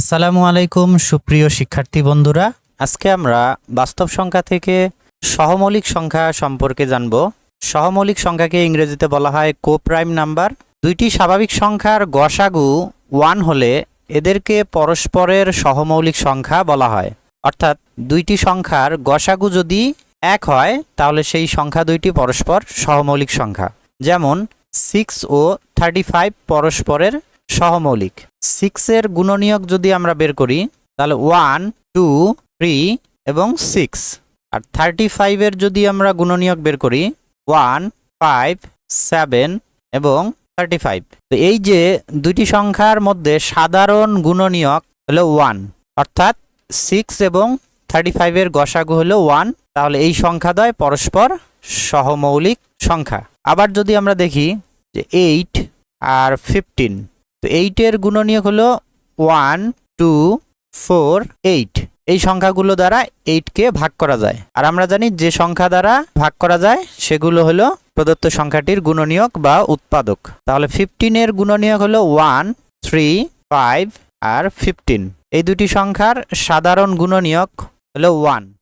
আসসালামু আলাইকুম, সুপ্রিয় শিক্ষার্থী বন্ধুরা। আজকে আমরা বাস্তব সংখ্যা থেকে সহমৌলিক সংখ্যা সম্পর্কে জানব। সহমৌলিক সংখ্যাকে ইংরেজিতে বলা হয় কো প্রাইম নাম্বার। দুইটি স্বাভাবিক সংখ্যার গসাগু ওয়ান হলে এদেরকে পরস্পরের সহমৌলিক সংখ্যা বলা হয়। অর্থাৎ দুইটি সংখ্যার গসাগু যদি এক হয়, তাহলে সেই সংখ্যা দুইটি পরস্পর সহমৌলিক সংখ্যা। যেমন সিক্স ও থার্টি ফাইভ পরস্পরের সহমৌলিক। সিক্সের গুণনীয়ক যদি আমরা বের করি, তাহলে ওয়ান টু থ্রি এবং সিক্স আর থার্টি ফাইভের যদি আমরা গুণনীয়ক বের করি ওয়ান ফাইভ সেভেন এবং থার্টি ফাইভ তো এই যে দুইটি সংখ্যার মধ্যে সাধারণ গুণনীয়ক হলো ওয়ান অর্থাৎ সিক্স এবং থার্টি ফাইভের গসাগু হলো ওয়ান তাহলে এই সংখ্যাদ্বয় পরস্পর সহমৌলিক সংখ্যা। আবার যদি আমরা দেখি যে এইট আর ফিফটিন এইটের গুণনীয়ক হলো ওয়ান টু ফোর এইট এই সংখ্যাগুলো দ্বারা এইটকে ভাগ করা যায়। আর আমরা জানি যে সংখ্যা দ্বারা ভাগ করা যায়, সেগুলো হলো প্রদত্ত সংখ্যাটির গুণনীয়ক বা উৎপাদক। তাহলে ফিফটিনের গুণনীয়ক হলো ওয়ান থ্রি ফাইভ আর ফিফটিন এই দুটি সংখ্যার সাধারণ গুণনীয়ক হলো ওয়ান